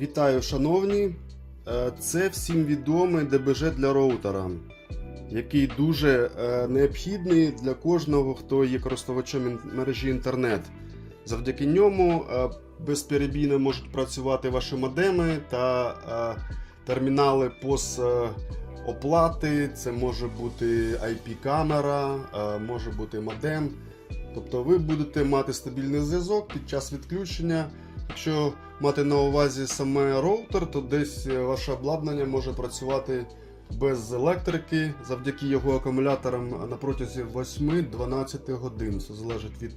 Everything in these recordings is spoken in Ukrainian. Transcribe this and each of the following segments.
Вітаю, шановні! Е, Це всім відомий ДБЖ для роутера, який дуже е, необхідний для кожного, хто є користувачем мережі інтернет. Завдяки ньому е, безперебійно можуть працювати ваші модеми та термінали POS оплати. Це може бути IP-камера, може бути модем. Тобто ви будете мати стабільний зв'язок під час відключення. Якщо мати на увазі саме роутер, то десь е, ваше обладнання може працювати без електрики завдяки його акумуляторам на протязі 8-12 годин. Це залежить від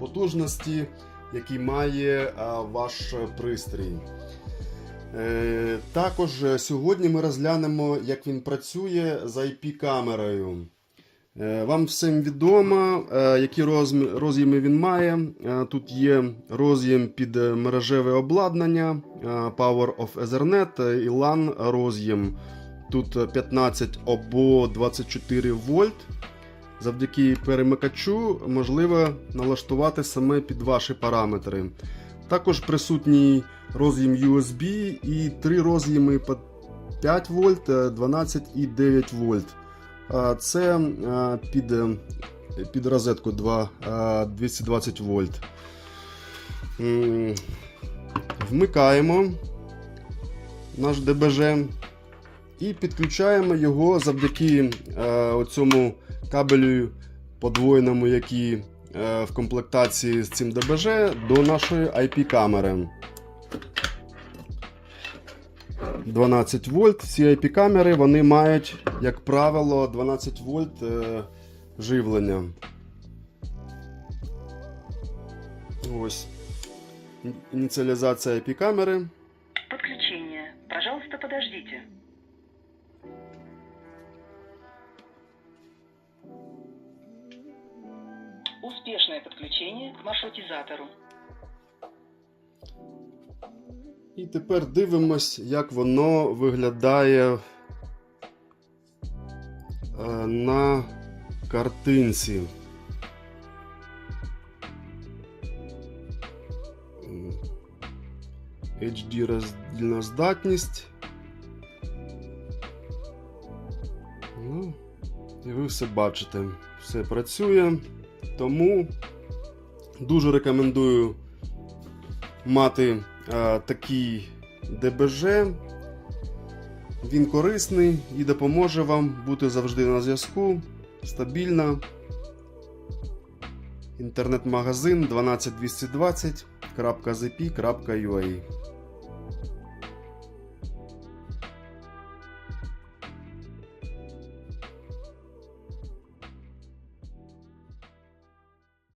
потужності, який має ваш пристрій. Е, Також е, сьогодні ми розглянемо, як він працює з IP-камерою. Е, Вам всім відомо, е, які роз'єми він має. Е, Тут є роз'єм під мережеве обладнання, Power of Ethernet і LAN роз'єм. Тут е, 15 або 24 вольт. Завдяки перемикачу можливо налаштувати саме під ваші параметри. Також присутній роз'єм USB і три роз'єми по 5 вольт, е, 12 і 9 вольт. Це під, е, під розетку 2, е, 220 вольт. Вмикаємо наш ДБЖ і підключаємо його завдяки е, цьому кабелю подвоєному, який е, в комплектації з цим ДБЖ до нашої IP-камери. 12 вольт. Ці IP-камери вони мають, як правило, 12 вольт е, живлення. Ось. Ін- Ініціалізація IP-камери. Подключение. Пожалуйста, подождите. Успешное подключение к маршрутизатору. І тепер дивимось, як воно виглядає е, на картинці. HD роздільна здатність. Ну, і ви все бачите. Все працює. Тому дуже рекомендую мати е, такий ДБЖ. Він корисний і допоможе вам бути завжди на зв'язку. Стабільно. Інтернет-магазин 12220.zp.ua